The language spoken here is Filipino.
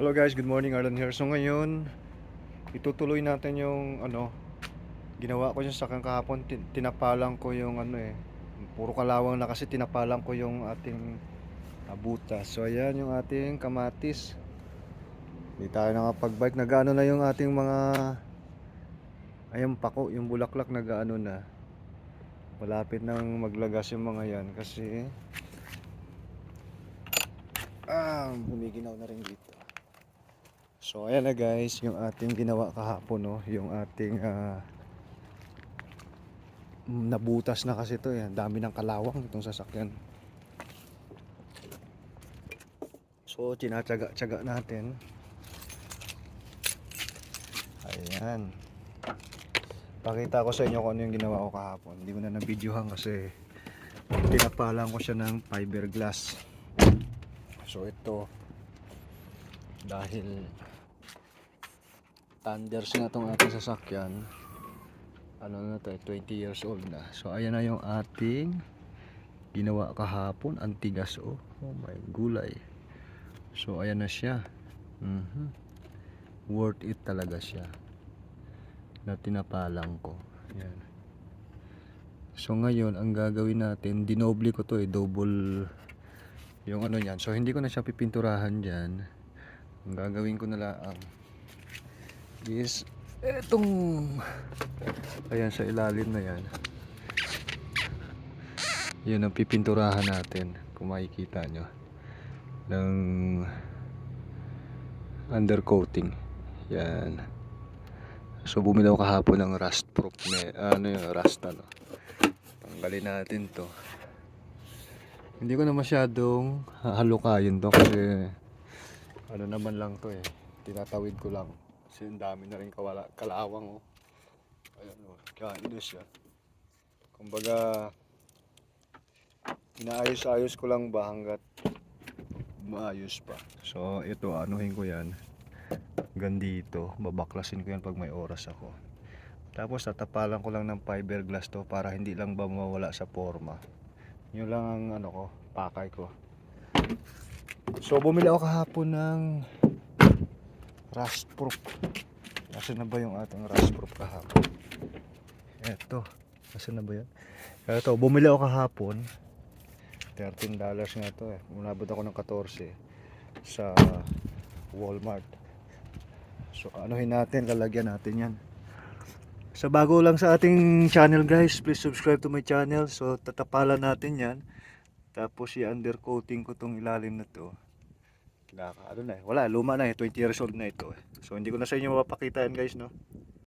Hello guys, good morning Arlan here. So ngayon, itutuloy natin yung ano, ginawa ko yung sakang kahapon, tin- tinapalang ko yung ano eh, puro kalawang na kasi tinapalang ko yung ating butas. So ayan yung ating kamatis. Hindi tayo nakapag-bike, nagaano na yung ating mga ayun pako, yung bulaklak nagaano na. Malapit nang maglagas yung mga yan kasi ah, bumiginaw na rin dito. So ayan na guys, yung ating ginawa kahapon no, yung ating mm, nabutas na kasi to eh. Ang Dami ng kalawang itong sasakyan. So tinatsaga-tsaga natin. Ayan. Pakita ko sa inyo kung ano yung ginawa ko kahapon. Hindi ko na na-videohan kasi tinapalan ko siya ng fiberglass. So ito dahil thunders na itong ating sasakyan. Ano na to eh, 20 years old na. So ayan na yung ating ginawa kahapon antigas oh, oh my gulay. So ayan na siya. Mhm. worth it talaga siya na tinapalang ko. Yan so ngayon ang gagawin natin dinoble ko to eh double yung ano yan so hindi ko na siya pipinturahan dyan. Ang gagawin ko na lang is etong ayan sa ilalim na yan. Yun ang pipinturahan natin kung makikita nyo ng undercoating. Yan. So bumili ako kahapon ng rust proof na, ano yung rust ano? Tanggalin natin to. Hindi ko na masyadong hahalukayin to kasi ano naman lang to eh. Tinatawid ko lang kasi ang dami na rin kawala, kalawang oh. Ayan oh. Kainis yan kumbaga inaayos-ayos ko lang ba hanggat maayos pa? So ito anuhin ko yan. Gandito babaklasin ko yan pag may oras ako. Tapos tatapalan ko lang ng fiberglass to para hindi lang ba mawala sa forma. Yun lang ang ano ko pakay ko. So bumili ako kahapon ng rust proof Nasaan na ba yung ating rust proof kahapon? Eto. Nasaan na ba yan? Eto, bumili ako kahapon. 13 dollars nga to eh. Umabot ako ng 14 sa Walmart. So, anuhin natin, lalagyan natin yan. Sa bago lang sa ating channel guys, please subscribe to my channel. So, tatapalan natin yan. Tapos, i-undercoating ko tong ilalim na to. Naka, ano na eh, wala, luma na eh, 20 years old na ito eh. So hindi ko na sa inyo mapapakita yan guys no.